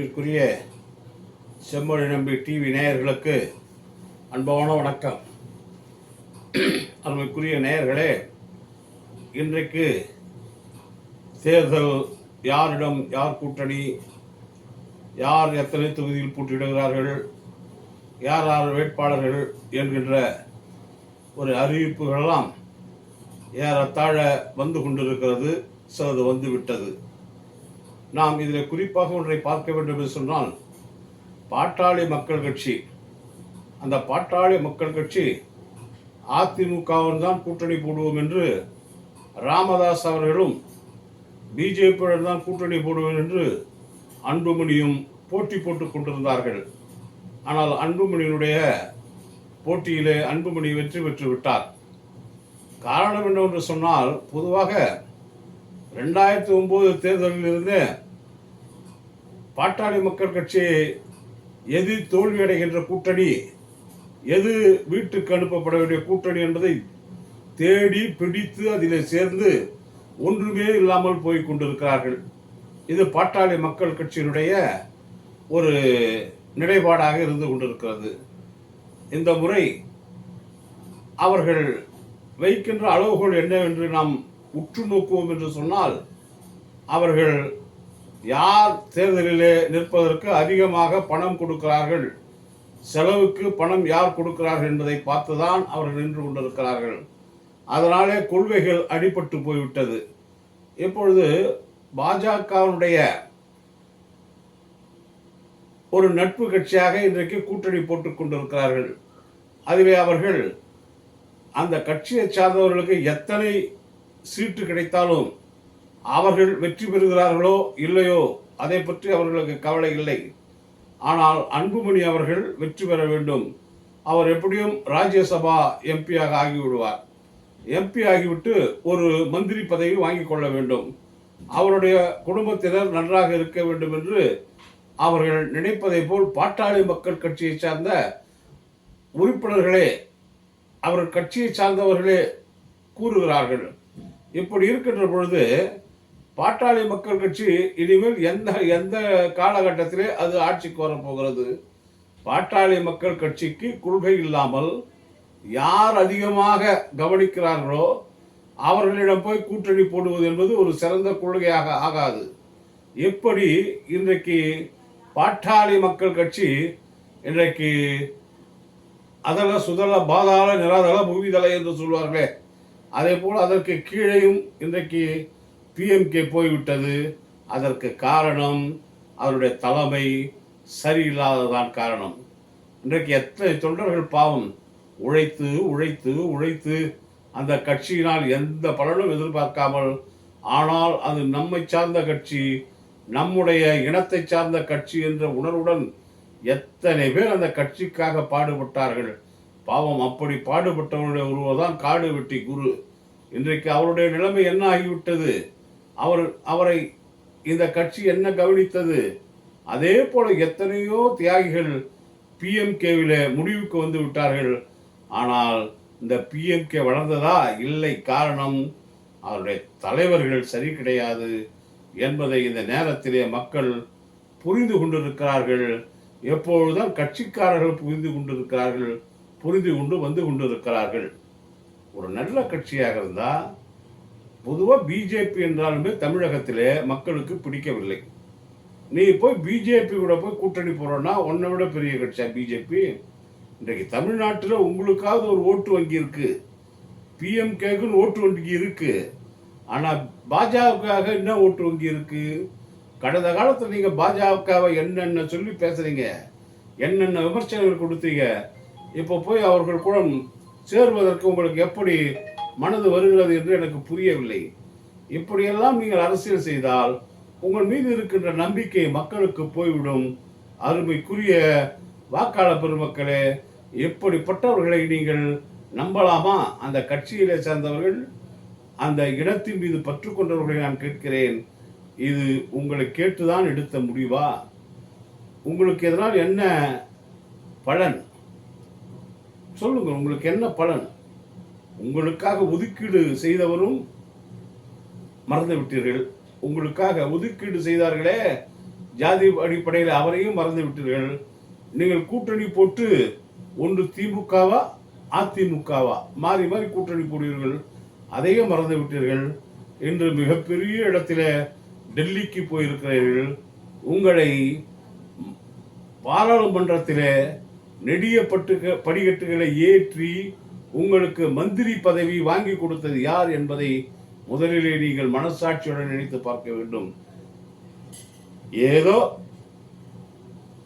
அன்பிற்குரிய செம்மொழி நம்பி டிவி நேயர்களுக்கு அன்பான வணக்கம். அருமைக்குரிய நேயர்களே இன்றைக்கு தேர்தல் யாரிடம் யார் கூட்டணி யார் எத்தனை தொகுதியில் போட்டியிடுகிறார்கள் யார் யார் வேட்பாளர்கள் என்கின்ற ஒரு அறிவிப்புகளெல்லாம் ஏறத்தாழ வந்து கொண்டிருக்கிறது சிலது வந்துவிட்டது நாம் இதில் குறிப்பாக ஒன்றை பார்க்க வேண்டும் என்று சொன்னால் பாட்டாளி மக்கள் கட்சி. அந்த பாட்டாளி மக்கள் கட்சி அதிமுகவுடன் தான் கூட்டணி போடுவோம் என்று ராமதாஸ் அவர்களும் பிஜேபியுடன் தான் கூட்டணி போடுவோம் என்று அன்புமணியும் போட்டி போட்டுக் கொண்டிருந்தார்கள். ஆனால் அன்புமணியினுடைய போட்டியிலே அன்புமணி வெற்றி பெற்று விட்டார். காரணம் என்னவென்று சொன்னால் பொதுவாக ரெண்டாயிரத்தி ஒன்பது தேர்தலிலிருந்து பாட்டாளி மக்கள் கட்சி எது தோல்வியடைகின்ற கூட்டணி எது வீட்டுக்கு அனுப்பப்பட வேண்டிய கூட்டணி என்பதை தேடி பிடித்து அதில் சேர்ந்து ஒன்றுமே இல்லாமல் போய் கொண்டிருக்கிறார்கள். இது பாட்டாளி மக்கள் கட்சியினுடைய ஒரு நிலைப்பாடாக இருந்து கொண்டிருக்கிறது. இந்த முறை அவர்கள் வைக்கின்ற அளவுகோல் என்னவென்று நாம் உற்று நோக்குவோம் என்று சொன்னால் அவர்கள் யார் தேர்தலிலே நிற்பதற்கு அதிகமாக பணம் கொடுக்கிறார்கள் செலவுக்கு பணம் யார் கொடுக்கிறார்கள் என்பதை பார்த்துதான் அவர்கள் நின்று கொண்டிருக்கிறார்கள். அதனாலே கொள்கைகள் அடிபட்டு போய்விட்டது. இப்பொழுது பாஜகவினுடைய ஒரு நட்பு கட்சியாக இன்றைக்கு கூட்டணி போட்டுக் கொண்டிருக்கிறார்கள். அதிலே அவர்கள் அந்த கட்சியை சார்ந்தவர்களுக்கு எத்தனை சீட்டு கிடைத்தாலும் அவர்கள் வெற்றி பெறுகிறார்களோ இல்லையோ அதை பற்றி அவர்களுக்கு கவலை இல்லை. ஆனால் அன்புமணி அவர்கள் வெற்றி பெற வேண்டும். அவர் எப்படியும் ராஜ்யசபா எம்பியாக ஆகிவிடுவார். எம்பி ஆகிவிட்டு ஒரு மந்திரி பதவி வாங்கி கொள்ள வேண்டும். அவருடைய குடும்பத்தினர் நன்றாக இருக்க வேண்டும் என்று அவர்கள் நினைப்பதை போல் பாட்டாளி மக்கள் கட்சியை சார்ந்த உறுப்பினர்களே அவர் கட்சியை சார்ந்தவர்களே கூறுகிறார்கள். இப்படி இருக்கின்ற பொழுது பாட்டாளி மக்கள் கட்சி இனிமேல் எந்த எந்த காலகட்டத்திலே அது ஆட்சிக்கு வரப்போகிறது பாட்டாளி மக்கள் கட்சிக்கு கொள்கை இல்லாமல் யார் அதிகமாக கவனிக்கிறார்களோ அவர்களிடம் போய் கூட்டணி போடுவது என்பது ஒரு சிறந்த கொள்கையாக ஆகாது. எப்படி இன்றைக்கு பாட்டாளி மக்கள் கட்சி இன்றைக்கு அதல சுதல பாதாள நிராதல பூமிதலை என்று சொல்வார்களே அதே போல் அதற்கு கீழேயும் இன்றைக்கு பிஎம்கே போய்விட்டது. அதற்கு காரணம் அவருடைய தலைமை சரியில்லாததான் காரணம். இன்றைக்கு எத்தனை தொண்டர்கள் பாவம். உழைத்து உழைத்து உழைத்து அந்த கட்சியினால் எந்த பலனும் எதிர்பார்க்காமல் ஆனால் அது நம்மை சார்ந்த கட்சி நம்முடைய இனத்தை சார்ந்த கட்சி என்ற உணர்வுடன் எத்தனை பேர் அந்த கட்சிக்காக பாடுபட்டார்கள். பாவம் அப்படி பாடுபட்டவருடைய உருவதான் காடு வெட்டி குரு. இன்றைக்கு அவருடைய நிலைமை என்ன ஆகிவிட்டது? அவர் அவரை இந்த கட்சி என்ன கவனித்தது? அதே போல எத்தனையோ தியாகிகள் பிஎம்கேவில முடிவுக்கு வந்து விட்டார்கள். ஆனால் இந்த பிஎம்கே வளர்ந்ததா? இல்லை. காரணம் அவருடைய தலைவர்கள் சரி கிடையாது என்பதை இந்த நேரத்திலே மக்கள் புரிந்து கொண்டிருக்கிறார்கள். எப்பொழுதுதான் கட்சிக்காரர்கள் புரிந்து கொண்டிருக்கிறார்கள். புரிந்து கொண்டு வந்து கொண்டிருக்கிறார்கள். ஒரு நல்ல கட்சியாக இருந்தால் பொதுவாக பிஜேபி என்றாலுமே தமிழகத்திலே மக்களுக்கு பிடிக்கவில்லை. நீ போய் பிஜேபி கூட போய் கூட்டணி போகிறோன்னா உன்னை விட பெரிய கட்சியா பிஜேபி இன்றைக்கு தமிழ்நாட்டில் உங்களுக்காவது ஒரு ஓட்டு வங்கி இருக்குது பிஎம்கேக்குன்னு ஓட்டு வங்கி இருக்குது ஆனால் பாஜகவுக்காக என்ன ஓட்டு வங்கி இருக்குது கடந்த காலத்தில் நீங்கள் பாஜகவை என்னென்ன சொல்லி பேசுகிறீங்க என்னென்ன விமர்சனங்கள் கொடுத்தீங்க? இப்போ போய் அவர்கள் கூட சேருவதற்கு உங்களுக்கு எப்படி மனது வருகிறது என்று எனக்கு புரியவில்லை. இப்படியெல்லாம் நீங்கள் அரசியல் செய்தால் உங்கள் மீது இருக்கின்ற நம்பிக்கை மக்களுக்கு போய்விடும். அருமைக்குரிய வாக்காளர் பெருமக்களே எப்படிப்பட்டவர்களை நீங்கள் நம்பலாமா? அந்த கட்சியிலே சேர்ந்தவர்கள் அந்த இடத்தின் மீது பற்று கொண்டவர்களை நான் கேட்கிறேன். இது உங்களை கேட்டுதான் எடுத்த முடிவா? உங்களுக்கு எதனால் என்ன பலன்? சொல்லுங்க உங்களுக்கு என்ன பலன்? உங்களுக்காக ஒதுக்கீடு செய்தவரும் மறந்து விட்டீர்கள். உங்களுக்காக ஒதுக்கீடு செய்தார்களே ஜாதி அடிப்படையில் அவரையும் மறந்து விட்டீர்கள். நீங்கள் கூட்டணி போட்டு ஒன்று திமுகவா அதிமுகவா? மாறி மாறி கூட்டணி போடுவீர்கள் அதையும் மறந்து விட்டீர்கள். இன்று மிகப்பெரிய இடத்துல டெல்லிக்கு போயிருக்கிறீர்கள். உங்களை பாராளுமன்றத்திலே நெடிய பட்டுக படிக்கட்டுகளை ஏற்றி உங்களுக்கு மந்திரி பதவி வாங்கி கொடுத்தது யார் என்பதை முதலிலே நீங்கள் மனசாட்சியுடன் நினைத்து பார்க்க வேண்டும். ஏதோ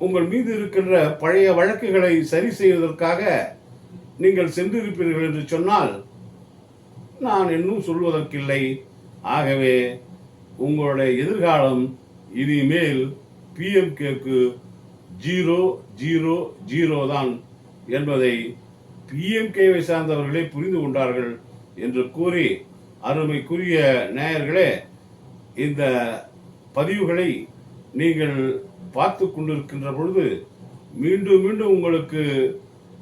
உங்கள் மீது இருக்கின்ற பழைய வழக்குகளை சரி செய்வதற்காக நீங்கள் சென்றிருப்பீர்கள் என்று சொன்னால் நான் இன்னும் சொல்வதற்கில்லை. ஆகவே உங்களுடைய எதிர்காலம் இனிமேல் பிஎம்கேக்கு ஜீரோ ஜீரோ ஜீரோ தான் என்பதை பிஎம்கேவை சார்ந்தவர்களே புரிந்து கொண்டார்கள் என்று கூறி அருமைக்குரிய நேயர்களே இந்த பதிவுகளை நீங்கள் பார்த்து கொண்டிருக்கின்ற பொழுது மீண்டும் மீண்டும் உங்களுக்கு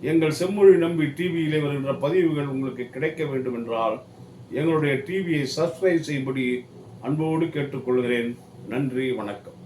எங்கள் செம்மொழி நம்பி டிவியிலே வருகின்ற பதிவுகள் உங்களுக்கு கிடைக்க வேண்டும் என்றால் எங்களுடைய டிவியை சப்ஸ்கிரைப் செய்யும்படி அன்போடு கேட்டுக்கொள்கிறேன் நன்றி வணக்கம்.